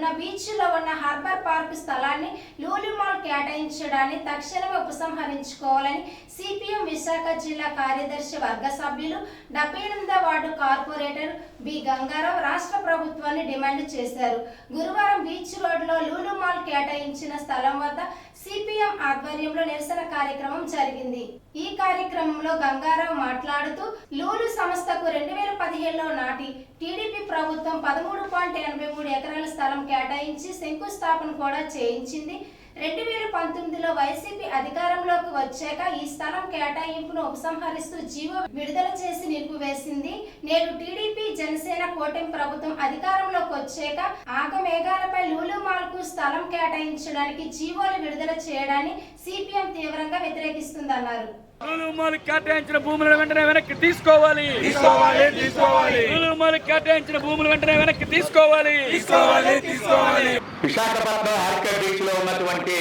రోడ్డున బీచ్లో ఉన్న హార్బర్ పార్క్ స్థలాన్ని లూలు మాల్ కేటాయించడాన్ని తక్షణమే ఉపసంహరించుకోవాలని సిపిఎం విశాఖ జిల్లా కార్యదర్శి వర్గ సభ్యులు డెబ్బై ఎనిమిదవ వార్డు కార్పొరేటర్ బి గంగారావు రాష్ట్ర ప్రభుత్వాన్ని డిమాండ్ చేశారు. గురువారం బీచ్ రోడ్లో లూలు మాల్ కేటాయించిన స్థలం వద్ద సిపిఎం ఆధ్వర్యంలో నిరసన కార్యక్రమం జరిగింది. ఈ కార్యక్రమంలో గంగారావు మాట్లాడుతూ లూలు సంస్థకు రెండు వేల పదిహేడులో నాటి టీడీపీ ప్రభుత్వం పదమూడు పాయింట్ ఎనభై మూడు ఎకరాల స్థలం కేటాయించి శంకుస్థాపన కూడా చేయించింది. రెండు వేల పంతొమ్మిదిలో వైసీపీ అధికారంలోకి వచ్చాక ఈ స్థలం కేటాయింపును ఉపసంహరిస్తూ జీవో విడుదల చేసి నిలిపివేసింది నేడు టీడీపీ జనసేన కూటమి ప్రభుత్వం అధికారంలోకి వచ్చాక ఆగమేఘాలపై లూలుమాల్కు స్థలం కేటాయించడానికి జీవోలు విడుదల చేయడాన్ని సిపిఎం తీవ్రంగా వ్యతిరేకిస్తుందన్నారు. లులుమాలు కేటాయించిన భూములను వెంటనే వెనక్కి తీసుకోవాలి. తీసుకోవాలి తీసుకోవాలి. లులుమాలు కేటాయించిన భూములు వెంటనే వెనక్కి తీసుకోవాలి. తీసుకోవాలి తీసుకోవాలి. విశాఖపట్నం ఆర్కే బీచ్లో ఉన్నటువంటి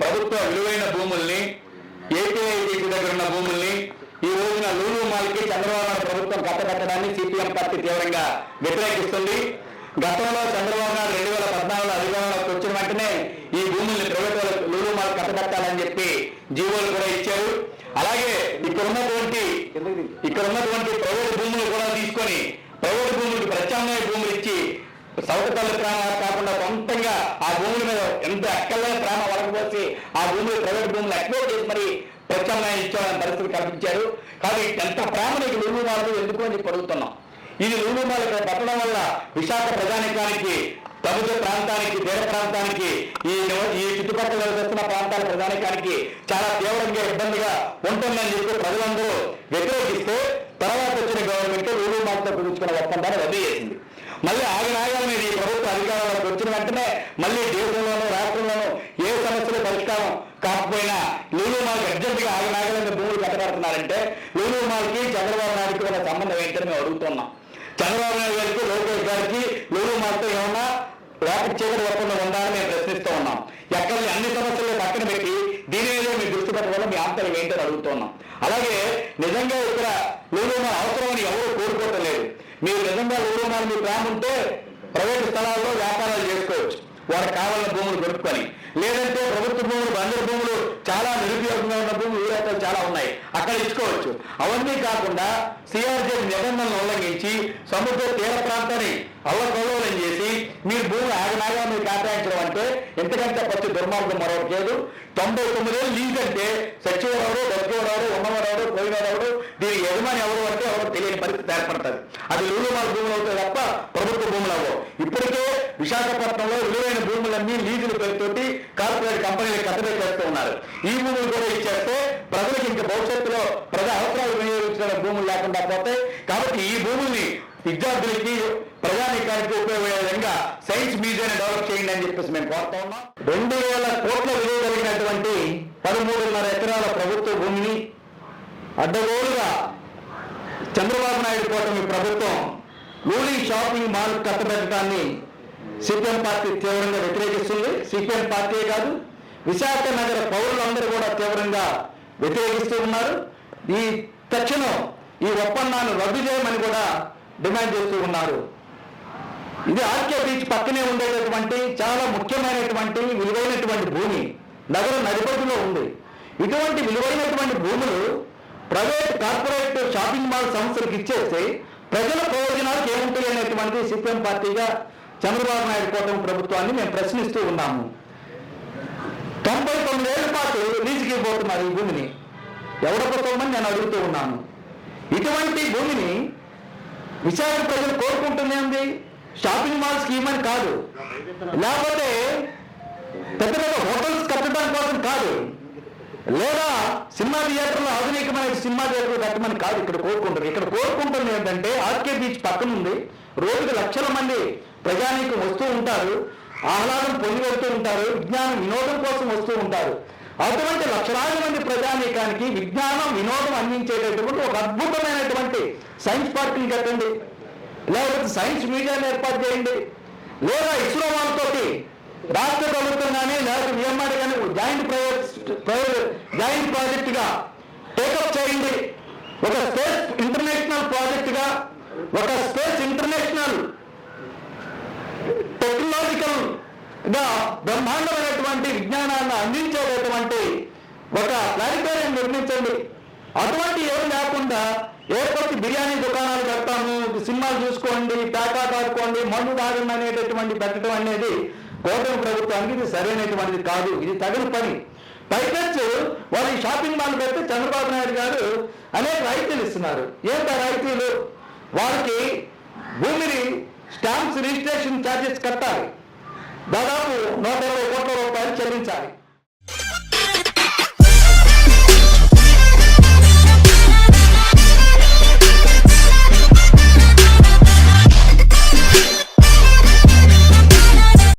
ప్రభుత్వ విలువైన భూముల్ని ఏపీఐటీసీ దగ్గర ఉన్న భూముల్ని ఈ రోజున లూలు మాల్కి చంద్రబాబు నాయుడు ప్రభుత్వం కట్టబెట్టడాన్ని సిపిఎం పార్టీ తీవ్రంగా వ్యతిరేకిస్తుంది. గతంలో చంద్రబాబు నాయుడు రెండు వేల పద్నాలుగులో అధికారంలోకి వచ్చిన వెంటనే ఈ భూముల్ని వాళ్ళకి లూలు మాల్ కట్టబెట్టాలని చెప్పి జీవోలు కూడా ఇచ్చారు అలాగే ఇక్కడ ఉన్నటువంటి ఇక్కడ ఉన్నటువంటి ప్రైవేట్ భూములు కూడా తీసుకొని ప్రైవేట్ భూములకు ప్రత్యామ్నాయ భూములు ఇచ్చి సౌకర్యాల ప్రేమ కాకుండా సొంతంగా ఆ భూముల మీద ఎంత ఎక్కలేని ప్రేమ వలకపోసి ఆ భూములు ప్రైవేట్ భూములు ఎక్స్పోర్ట్ చేసి మరి ప్రత్యామ్నాయం ఇచ్చామని పరిస్థితి కల్పించారు. కానీ ఎంత ప్రేమ నీకు లూలు మాలు ఎందుకు అని చెప్పి అడుగుతున్నాం. ఇది లూలు మాలు ఇక్కడ పెట్టడం వల్ల విశాఖ ప్రజానికానికి సముద్ర ప్రాంతానికి తీర ప్రాంతానికి ఈ ప్రాంతాల ప్రధానికానికి చాలా తీవ్రంగా ఇబ్బందిగా ఉంటుందని చెప్పి ప్రజలందరూ వ్యతిరేకిస్తే తర్వాత వచ్చిన గవర్నమెంట్ లూలు మాలతో కుదుర్చుకున్న ఒప్పందాన్ని రద్దు చేసింది. మళ్ళీ ఆగనాగాల మీద ఈ ప్రభుత్వ అధికారంలోకి వచ్చిన వెంటనే మళ్ళీ దేశంలోనూ రాష్ట్రంలోనూ ఏ సమస్యలు పరిష్కారం కాకపోయినా లూలు మాల్కి అర్జెంటుగా ఆగనాగాల మీద భూములు కట్టబడుతున్నారంటే లూలు మాల్కి చంద్రబాబు నాయుడుకి ఉన్న సంబంధం ఏంటని మేము అడుగుతున్నాం. చంద్రబాబు నాయుడు గారికి లోకేష్ గారికి లూలు మాల్తో ఏమన్నా రాపిడ్ చీకటి ఒప్పందం ఉందా అని మేము ప్రశ్నిస్తూ ఉన్నాం. ఎక్కడ అన్ని సమస్యలు పక్కన పెట్టి దీని మీద మీ దృష్టి పెట్టడం మీ ఆంతర్యం ఏంటని అడుగుతున్నాం. అలాగే నిజంగా ఇక్కడ లూలూమా అవసరం అని ఎవరు కోరుకోవటం లేదు. మీరు నిజంగా లూలుమాల్ మీ ప్రేమ ఉంటే ప్రైవేట్ స్థలాల్లో వ్యాపారాలు చేసుకోవచ్చు. వారికి కావాలన్న భూములు కొనుక్కొని లేదంటే ప్రభుత్వ భూములు బందరు భూములు చాలా నిరుపయోగంగా ఉన్న భూములు ఊరేతలు చాలా ఉన్నాయి. అక్కడ ఇచ్చుకోవచ్చు. అవన్నీ కాకుండా సిఆర్జీ నిబంధనలు ఉల్లంఘించి సముద్ర తీర ప్రాంతాన్ని అల్లకల్లోలం చేసి మీరు భూమి ఆగనాగా మీరు కేటాయించడం అంటే ఎంతకంటే పచ్చి దుర్మార్గం మరొకటి లేదు. తొంభై తొమ్మిదేళ్ళు లీజ్ అంటే సచివరావు బతికేవాడు ఉన్నవాడు పోయినవాడు దీని యజమాని ఎవరు అంటే ఎవరు తెలియని పరిస్థితి ఏర్పడుతుంది. అది లూలుమాల భూములు అవుతాయి తప్ప ప్రభుత్వ భూములు అవ్వవు. ఇప్పటికే విశాఖపట్నంలో విలువైన భూములన్నీ లీజుల పేరుతోటి కార్పొరేట్ కంపెనీలు కట్టబెట్టి చేస్తూ ఉన్నారు. ఈ భూములు కూడా ఇచ్చేస్తే ప్రజలకు ఇంకా భవిష్యత్తులో ప్రజా అవసరాలు వినియోగించిన భూములు లేకుండా పోతాయి. కాబట్టి ఈ భూముల్ని విద్యార్థులకి ప్రజానికానికి ఉపయోగపడే విధంగా సైన్స్ మ్యూజియం డెవలప్ చేయండి అని చెప్పేసి మేము కోరుతా ఉన్నాం. రెండు వేల కోట్ల విలువ కలిగినటువంటి పదమూడున్నర ఎకరాల ప్రభుత్వ భూమిని అడ్డగోలుగా చంద్రబాబు నాయుడు కూటమి ప్రభుత్వం లూలీ షాపింగ్ మాల్ కట్టబెట్టడాన్ని సిపిఎం పార్టీ తీవ్రంగా వ్యతిరేకిస్తుంది. సిపిఎం పార్టీ కాదు విశాఖ నగర పౌరులందరూ కూడా తీవ్రంగా వ్యతిరేకిస్తూ ఉన్నారు. ఈ తక్షణం ఈ ఒప్పందాన్ని రద్దు చేయమని కూడా డిమాండ్ చేస్తూ ఉన్నారు. ఇది ఆర్కే బీచ్ పక్కనే ఉండేటటువంటి చాలా ముఖ్యమైనటువంటి విలువైనటువంటి భూమి. నగరం నడిపట్టులో ఉంది. ఇటువంటి విలువైనటువంటి భూములు ప్రైవేట్ కార్పొరేట్ షాపింగ్ మాల్ సంస్థలకు ఇచ్చేస్తే ప్రజల ప్రయోజనాలకు ఏముంటాయి అనేటువంటి సిపిఎం పార్టీగా చంద్రబాబు నాయుడు కోటం ప్రభుత్వాన్ని మేము ప్రశ్నిస్తూ ఉన్నాము. తొంభై తొమ్మిదేళ్ళ పాటు లీజుకి ఇవ్వబోతున్నారు ఈ భూమిని. ఎవడపోతామని నేను అడుగుతూ ఉన్నాను. ఇటువంటి భూమిని విశాఖ ప్రజలు కోరుకుంటుంది షాపింగ్ మాల్ స్కీమ్ అని కాదు. లేకపోతే పెద్ద పెద్ద హోటల్స్ కట్టడం కోసం కాదు. లేదా సినిమా థియేటర్లో ఆధునికమైన సినిమా థియేటర్లు కట్టమని కాదు ఇక్కడ కోరుకుంటారు ఇక్కడ కోరుకుంటుంది ఏంటంటే ఆర్కే బీచ్ పక్కన ఉంది. రోజుకి లక్షల మంది ప్రజానీకం వస్తూ ఉంటారు. ఆహ్లాదం పొంది వెళ్తూ ఉంటారు. విజ్ఞానం వినోదం కోసం వస్తూ ఉంటారు. అటువంటి లక్షలాది మంది ప్రజానీకానికి విజ్ఞానం వినోదం అందించేటటువంటి ఒక అద్భుతమైనటువంటి సైన్స్ పార్క్ని కట్టండి. లేకపోతే సైన్స్ మ్యూజియాన్ని ఏర్పాటు చేయండి. లేదా ఇస్రో వాళ్ళతోటి రాష్ట్ర ప్రభుత్వం కానీ లేకపోతే విఎంఆర్ కానీ జాయింట్ ప్రైవేట్ జాయింట్ ప్రాజెక్టుగా టేకప్ చేయండి. ఒక స్పేస్ ఇంటర్నేషనల్ ప్రాజెక్టుగా ఒక స్పేస్ ఇంటర్నేషనల్ టెక్నాలజికల్ బ్రహ్మాండమైనటువంటి విజ్ఞానాన్ని అందించేటటువంటి ఒక ప్లానిటోరియం నిర్మించండి. అటువంటి ఏం లేకుండా ఏర్పడి బిర్యానీ దుకాణాలు పెడతాము సినిమాలు చూసుకోండి పేకా కాడుకోండి మందు తాగండి అనేటటువంటి పెట్టడం అనేది కూటమి ప్రభుత్వానికి ఇది సరైనటువంటిది కాదు. ఇది తగిన పని. పైపెచ్చు వాళ్ళు ఈ షాపింగ్ మాల్ పెడితే చంద్రబాబు నాయుడు గారు అనేక రాయితీలు ఇస్తున్నారు. ఏంటి రాయితీలు? వాళ్ళకి భూమిని స్టాంప్స్ రిజిస్ట్రేషన్ ఛార్జెస్ కట్టాలి. దాదాపు నూట ఇరవై కోట్ల రూపాయలు చెల్లించాలి.